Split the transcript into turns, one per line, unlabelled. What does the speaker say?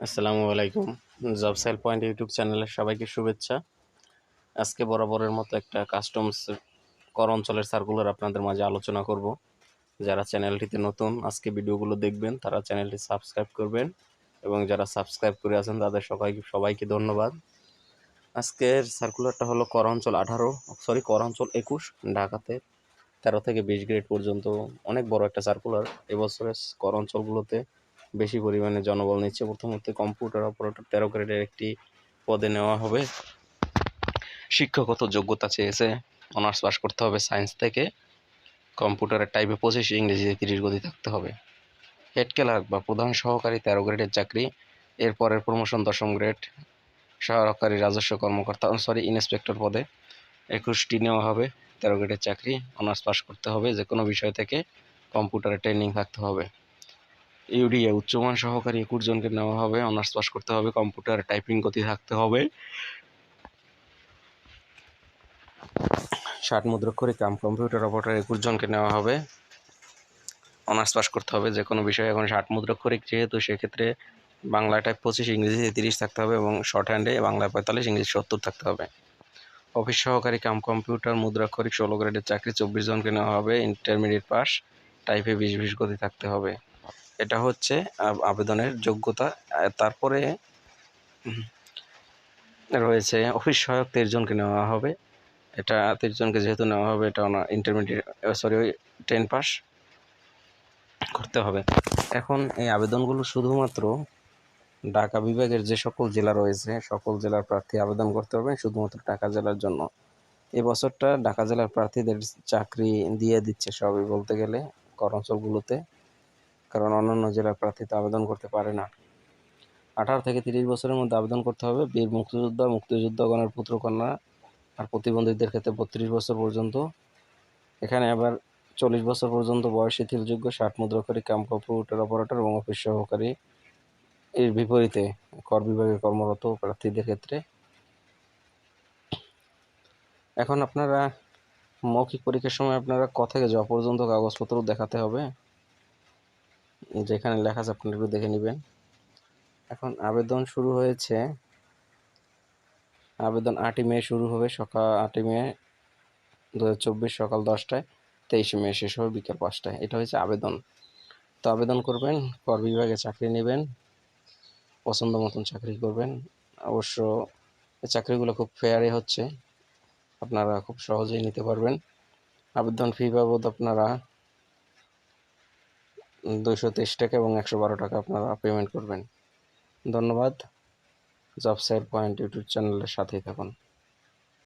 আসসালামু আলাইকুম। Job sell point YouTube চ্যানেলের সবাইকে শুভেচ্ছা। আজকে বরাবরের মতো একটা কাস্টমস কর অঞ্চলের সার্কুলার আপনাদের মাঝে আলোচনা করব। যারা চ্যানেলটিতে নতুন, আজকে ভিডিওগুলো দেখবেন, তারা চ্যানেলটি সাবস্ক্রাইব করবেন এবং যারা সাবস্ক্রাইব করে আছেন, তাদের সবাইকে সবাইকে ধন্যবাদ। আজকের সার্কুলারটা হলো কর অঞ্চল আঠারো সরি কর অঞ্চল একুশ, ঢাকাতে তেরো থেকে বিশ গ্রেড পর্যন্ত অনেক বড় একটা সার্কুলার এবছরের কর অঞ্চলগুলোতে বেশি পরিমাণে জনবল নিচ্ছে। প্রথমত কম্পিউটার অপারেটর তেরো গ্রেডের একটি পদে নেওয়া হবে। শিক্ষাগত যোগ্যতা চেয়েছে, অনার্স পাস করতে হবে সায়েন্স থেকে। কম্পিউটারের টাইপে পঁচিশ, ইংরেজিতে তিরিশ গতি থাকতে হবে। হেড ক্লার্ক বা প্রধান সহকারী তেরো গ্রেডের চাকরি। এরপরের প্রমোশন দশম গ্রেড। সহকারী রাজস্ব কর্মকর্তা সরি, ইন্সপেক্টর পদে একুশটি নেওয়া হবে, তেরো গ্রেডের চাকরি। অনার্স পাস করতে হবে যে কোনো বিষয় থেকে কম্পিউটারে ট্রেনিং থাকতে হবে। ইউডিএ উচ্চমান সহকারী একুশ জনকে নেওয়া হবে, অনার্স পাস করতে হবে, কম্পিউটার টাইপিং গতি থাকতে হবে। ষাট মুদ্রাক্ষরিক কাম কম্পিউটার অপারেটর একুশ জনকে নেওয়া হবে, অনার্স পাস করতে হবে, যে কোনো বিষয়ে এখন ষাট মুদ্রাক্ষরিক যেহেতু সেক্ষেত্রে বাংলাটায় পঁচিশ, ইংরেজিতে তিরিশ থাকতে হবে এবং শর্ট হ্যান্ডে বাংলায় পঁয়তাল্লিশ, ইংরেজি সত্তর থাকতে হবে। অফিস সহকারী কাম কম্পিউটার মুদ্রাক্ষরিক ষোলো গ্রেডের চাকরি চব্বিশ জনকে নেওয়া হবে, ইন্টারমিডিয়েট পাস, টাইপে বিশ বিশ গতি থাকতে হবে। এটা হচ্ছে আবেদনের যোগ্যতা। তারপরে রয়েছে অফিস সহায়ক তেইশ জনকে নেওয়া হবে। এটা তেইশ জনকে যেহেতু নেওয়া হবে, এটা ইন্টারমিডিয়েট সরি ওই টেন পাস করতে হবে। এখন এই আবেদনগুলো শুধুমাত্র ঢাকা বিভাগের যে সকল জেলা রয়েছে, সকল জেলার প্রার্থী আবেদন করতে পারবেন শুধুমাত্র ঢাকা জেলার জন্য। এই বছরটা ঢাকা জেলার প্রার্থীদের চাকরি দিয়ে দিচ্ছে সবই বলতে গেলে, কর অঞ্চলগুলোতে। কারণ অন্যান্য জেলার প্রার্থীতে আবেদন করতে পারে না। আঠারো থেকে তিরিশ বছরের মধ্যে আবেদন করতে হবে। বীর মুক্তিযোদ্ধা, মুক্তিযোদ্ধাগণের পুত্রকন্যা আর প্রতিবন্ধীদের ক্ষেত্রে বত্রিশ বছর পর্যন্ত। এখানে আবার চল্লিশ বছর পর্যন্ত বয়স শিথিলযোগ্য ষাট মুদ্রাকারী কাম কম্পিউটার অপারেটর এবং অফিস সহকারী। এর বিপরীতে কর বিভাগে কর্মরত প্রার্থীদের ক্ষেত্রে। এখন আপনারা মৌখিক পরীক্ষার সময় আপনারা ক থেকে জ পর্যন্ত কাগজপত্র দেখাতে হবে। যেখানে লেখা আছে, আপনারা একটু দেখে নেবেন। এখন আবেদন শুরু হয়েছে। আবেদন আটই মে শুরু হবে, সকাল আটই মে দু সকাল দশটায়, তেইশে মে শেষ হবে, বিকেল পাঁচটায়। এটা হচ্ছে আবেদন। তো আবেদন করবেন, কর বিভাগে চাকরি নেবেন, পছন্দ মতন চাকরি করবেন। অবশ্য চাকরিগুলো খুব ফেয়ারে হচ্ছে, আপনারা খুব সহজেই নিতে পারবেন। আবেদন ফি বাবদ আপনারা দুইশো তেইশ টাকা এবং একশো বারো টাকা আপনারা পেমেন্ট করবেন। ধন্যবাদ। জব পয়েন্ট ইউটিউব চ্যানেলের সাথেই থাকুন।